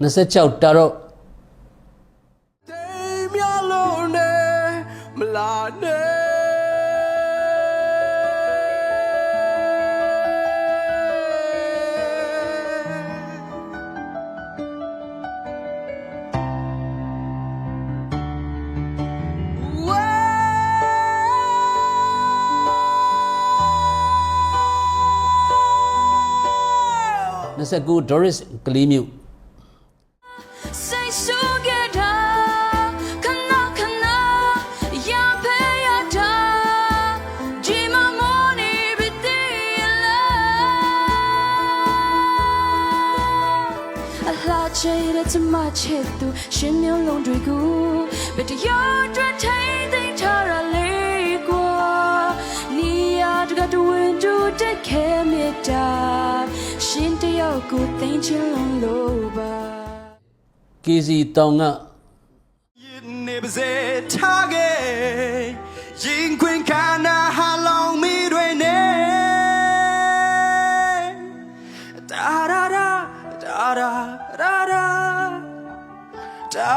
26တာတော့တိမ်မြလုံးနဲ့မလာနဲ့29 Doris ကလေးမျိုး အလားချေတဲ့ချမချစ်သူရှင်မျိုးလုံးတွေကိုဘယ်တရားအတွက်ထိမ့်သိမ်းထားရလဲကွာနီယာတကတဝင်းတူတက်ခဲမြတ်တာရှင်တယောက်ကိုသိမ်းချင်လုံးလို့ပါ KC တောင်က နေပါစေထားခဲ့ရင်ခွင်ခန္တာ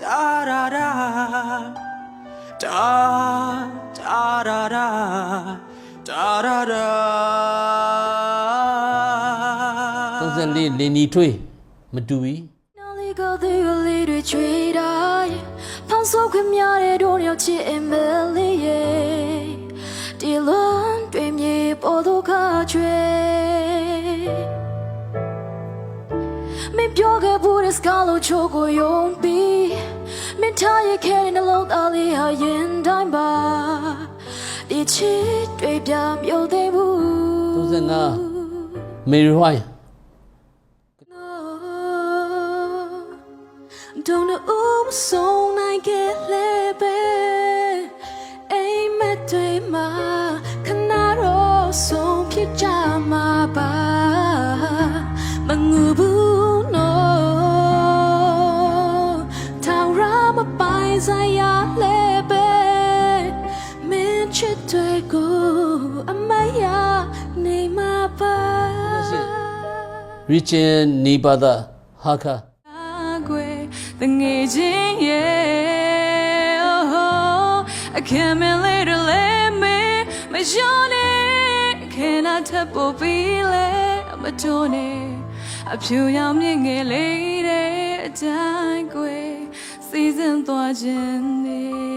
တာရာရာတာတာရာရာတာရာရာ34လင်းနီထွေးမတူဘူးနောက်လေးကသေးကလေးတွေချွေတိုင်းဖောင်းဆိုးခွင့်များတဲ့တို့ရောက်ချစ်အမလေးရဲ့ဒီလွန်တွေမြေပေါ်တော့ခါချွေ ပြောခဲ့ဘူးတဲ့စကားလို့ချိုးကိုယုံပြီးမင်းထားရခဲ့တဲ့နှလုံးသားလေးဟာရင်တိုင်းပါဒီချစ်တွေပြမြုပ်သေးဘူး35မေရီဝိုင်း Don't know so like it lebe Ai met tui ma kana ro so phit ja ma ba Tao ra ma pai sa ya lebe Min chit tui go amaya nei ma ba Richard နေပါသာဟာခါကွယ်တငယ်ချင်းရဲ့အခံမလေးတလဲမေမရှောနေခဲနာထပ်ပေါ်ပြီးလဲမတော်နေအဖြူရောင်မြင့်ငယ်လေးတဲ့အတိုင်းကွယ် စီစဉ်သွားခြင်းနေ